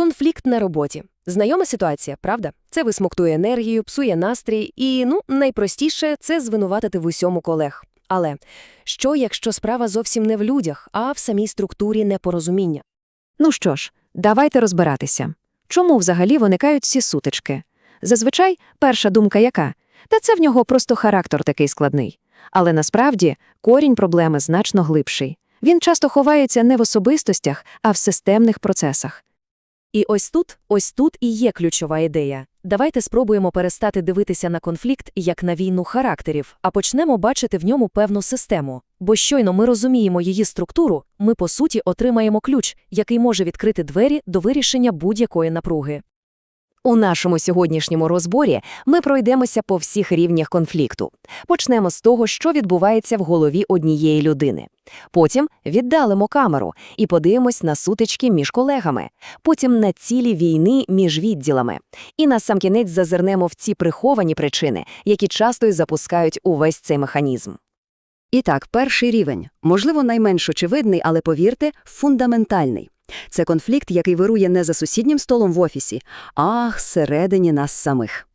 Конфлікт на роботі. Знайома ситуація, правда? Це висмоктує енергію, псує настрій і, ну, найпростіше – це звинуватити в усьому колег. Але що, якщо справа зовсім не в людях, а в самій структурі непорозуміння? Ну що ж, давайте розбиратися. Чому взагалі виникають ці сутички? Зазвичай перша думка яка? Та це в нього просто характер такий складний. Але насправді корінь проблеми значно глибший. Він часто ховається не в особистостях, а в системних процесах. І ось тут, ось тут і є ключова ідея. Давайте спробуємо перестати дивитися на конфлікт як на війну характерів, а почнемо бачити в ньому певну систему. Бо щойно ми розуміємо її структуру, ми по суті отримаємо ключ, який може відкрити двері до вирішення будь-якої напруги. У нашому сьогоднішньому розборі ми пройдемося по всіх рівнях конфлікту. Почнемо з того, що відбувається в голові однієї людини. Потім віддалимо камеру і подивимось на сутички між колегами. Потім на цілі війни між відділами. І насамкінець зазирнемо в ці приховані причини, які часто й запускають увесь цей механізм. І так, перший рівень, можливо, найменш очевидний, але повірте, фундаментальний. Це конфлікт, який вирує не за сусіднім столом в офісі, а всередині нас самих.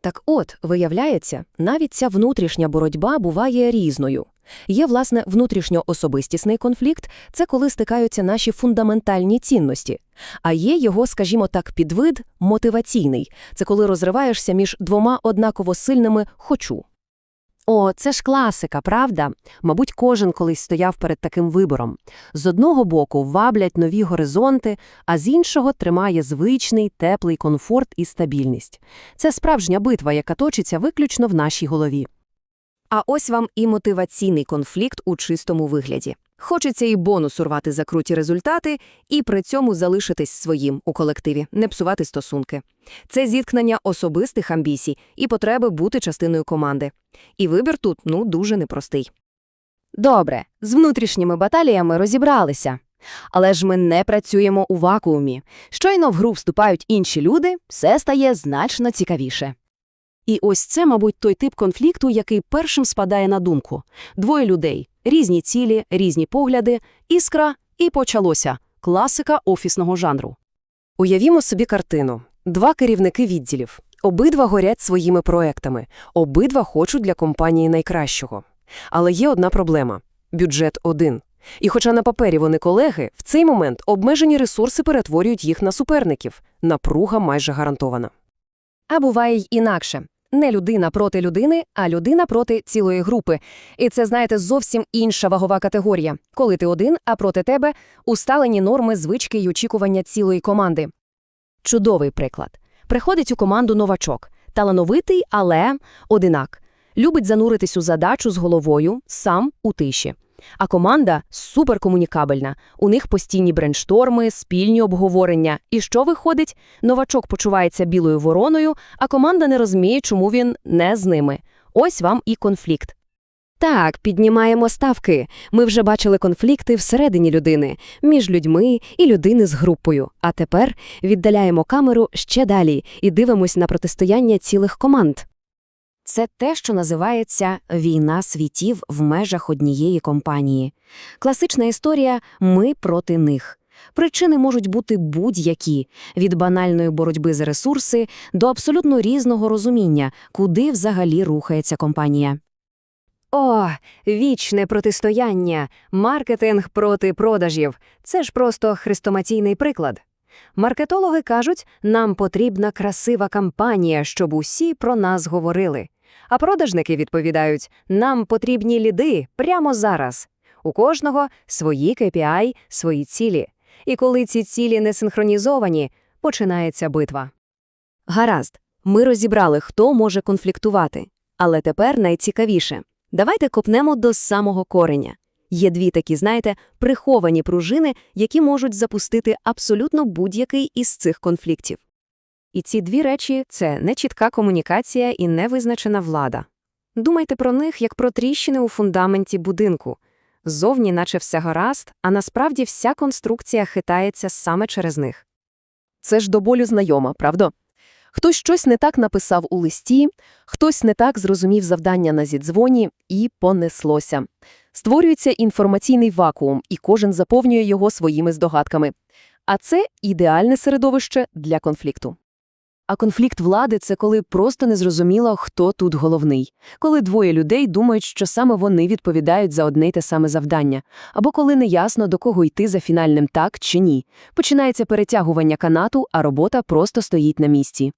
Так от, виявляється, навіть ця внутрішня боротьба буває різною. Є, власне, внутрішньо-особистісний конфлікт – це коли стикаються наші фундаментальні цінності. А є його, скажімо так, підвид – мотиваційний – це коли розриваєшся між двома однаково сильними «хочу». О, це ж класика, правда? Мабуть, кожен колись стояв перед таким вибором. З одного боку ваблять нові горизонти, а з іншого тримає звичний, теплий комфорт і стабільність. Це справжня битва, яка точиться виключно в нашій голові. А ось вам і мотиваційний конфлікт у чистому вигляді. Хочеться і бонус урвати за круті результати, і при цьому залишитись своїм у колективі, не псувати стосунки. Це зіткнення особистих амбіцій і потреби бути частиною команди. І вибір тут, ну, дуже непростий. Добре, з внутрішніми баталіями розібралися. Але ж ми не працюємо у вакуумі. Щойно в гру вступають інші люди, все стає значно цікавіше. І ось це, мабуть, той тип конфлікту, який першим спадає на думку. Двоє людей, різні цілі, різні погляди, іскра, і почалося. Класика офісного жанру. Уявімо собі картину. Два керівники відділів. Обидва горять своїми проектами, обидва хочуть для компанії найкращого. Але є одна проблема – бюджет один. І хоча на папері вони колеги, в цей момент обмежені ресурси перетворюють їх на суперників. Напруга майже гарантована. А буває й інакше. Не людина проти людини, а людина проти цілої групи. І це, знаєте, зовсім інша вагова категорія. Коли ти один, а проти тебе – усталені норми, звички й очікування цілої команди. Чудовий приклад. Приходить у команду новачок. Талановитий, але одинак. Любить зануритись у задачу з головою, сам у тиші. А команда суперкомунікабельна. У них постійні брейншторми, спільні обговорення. І що виходить? Новачок почувається білою вороною, а команда не розуміє, чому він не з ними. Ось вам і конфлікт. Так, піднімаємо ставки. Ми вже бачили конфлікти всередині людини, між людьми і людини з групою. А тепер віддаляємо камеру ще далі і дивимось на протистояння цілих команд. Це те, що називається «війна світів в межах однієї компанії». Класична історія «ми проти них». Причини можуть бути будь-які – від банальної боротьби за ресурси до абсолютно різного розуміння, куди взагалі рухається компанія. О, вічне протистояння, маркетинг проти продажів – це ж просто хрестоматійний приклад. Маркетологи кажуть, нам потрібна красива кампанія, щоб усі про нас говорили. А продажники відповідають, нам потрібні ліди прямо зараз. У кожного свої KPI, свої цілі. І коли ці цілі не синхронізовані, починається битва. Гаразд, ми розібрали, хто може конфліктувати. Але тепер найцікавіше. Давайте копнемо до самого кореня. Є дві такі, знаєте, приховані пружини, які можуть запустити абсолютно будь-який із цих конфліктів. І ці дві речі – це нечітка комунікація і невизначена влада. Думайте про них як про тріщини у фундаменті будинку. Зовні наче все гаразд, а насправді вся конструкція хитається саме через них. Це ж до болю знайома, правда? Хтось щось не так написав у листі, хтось не так зрозумів завдання на зідзвоні і понеслося. Створюється інформаційний вакуум, і кожен заповнює його своїми здогадками. А це ідеальне середовище для конфлікту. А конфлікт влади – це коли просто незрозуміло, хто тут головний. Коли двоє людей думають, що саме вони відповідають за одне й те саме завдання. Або коли неясно, до кого йти за фінальним так чи ні. Починається перетягування канату, а робота просто стоїть на місці.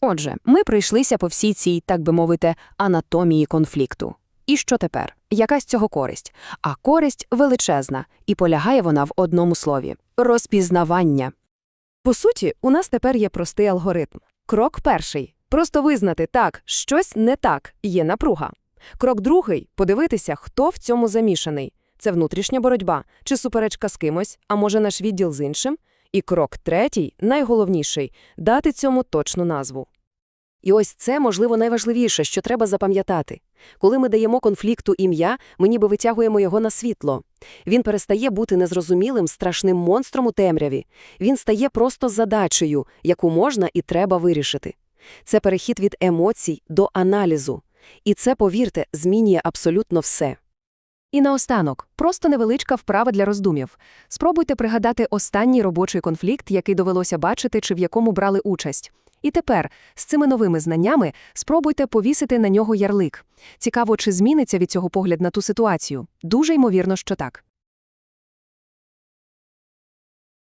Отже, ми пройшлися по всій цій, так би мовити, анатомії конфлікту. І що тепер? Яка з цього користь? А користь величезна, і полягає вона в одному слові – розпізнавання. По суті, у нас тепер є простий алгоритм. Крок перший – просто визнати так, щось не так, є напруга. Крок другий – подивитися, хто в цьому замішаний. Це внутрішня боротьба, чи суперечка з кимось, а може наш відділ з іншим. І крок третій, найголовніший – дати цьому точну назву. І ось це, можливо, найважливіше, що треба запам'ятати. Коли ми даємо конфлікту ім'я, ми ніби витягуємо його на світло. Він перестає бути незрозумілим, страшним монстром у темряві. Він стає просто задачею, яку можна і треба вирішити. Це перехід від емоцій до аналізу. І це, повірте, змінює абсолютно все. І наостанок, просто невеличка вправа для роздумів. Спробуйте пригадати останній робочий конфлікт, який довелося бачити чи в якому брали участь. І тепер, з цими новими знаннями, спробуйте повісити на нього ярлик. Цікаво, чи зміниться від цього погляд на ту ситуацію. Дуже ймовірно, що так.